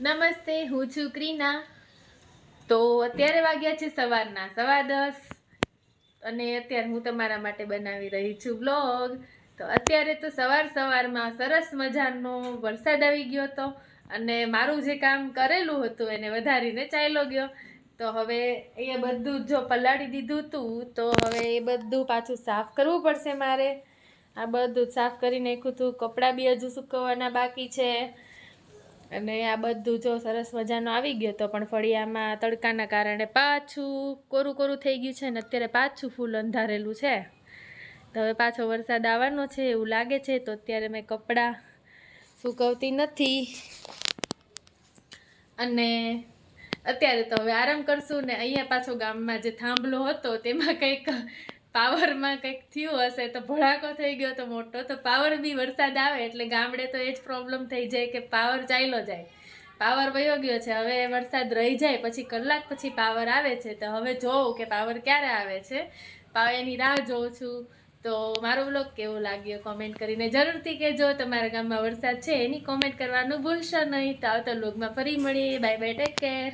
નમસ્તે, હું છું ક્રીના. તો અત્યારે વાગ્યા છે સવારના, સવા દસ. અને અત્યારે હું તમારા માટે બનાવી રહી છું બ્લોગ તો અત્યારે તો સવાર સવારમાં સરસ મજાનો વરસાદ આવી ગયો હતો અને મારું જે કામ કરેલું હતું એને વધારીને ચાલ્યો ગયો. તો હવે એ બધું જો પલાળી દીધું હતું તો હવે એ બધું પાછું સાફ કરવું પડશે મારે. આ બધું સાફ કરી નાખ્યું હતું કપડાં બી હજુ સુકવવાના બાકી છે. અને આ બધું જો સરસ મજાનું આવી ગયો તો પણ ફળિયામાં તડકાના કારણે પાછું કોરું કોરું થઈ ગયું છે ને અત્યારે પાછું ફૂલ અંધારેલું છે. તો હવે પાછો વરસાદ આવવાનો છે એવું લાગે છે તો અત્યારે મેં કપડાં સુકવતી નથી. અને અત્યારે તો હવે આરામ કરશું ને અહીંયા પાછો ગામમાં જે થાંભલો હતો તેમાં કંઈક પાવરમાં કંઈક થયું હશે તો ભડાકો થઈ ગયો તો મોટો, તો પાવર બી વરસાદ આવે એટલે ગામડે તો એ જ પ્રોબ્લેમ થઈ જાય કે પાવર ચાલ્યો જાય. પાવર વયો ગયો છે, હવે વરસાદ રહી જાય, પછી કલાક પછી પાવર આવે છે, તો હવે જોઉં કે પાવર ક્યારે આવે છે. પાવરની રાહ જોઉં છું. તો મારો બ્લોગ કેવો લાગ્યો કોમેન્ટ કરીને જરૂરથી કહેજો. તમારા ગામમાં વરસાદ છે, એની કોમેન્ટ કરવાનું ભૂલશો નહીં. તો આવતા બ્લોગમાં ફરી મળીએ. Bye bye take care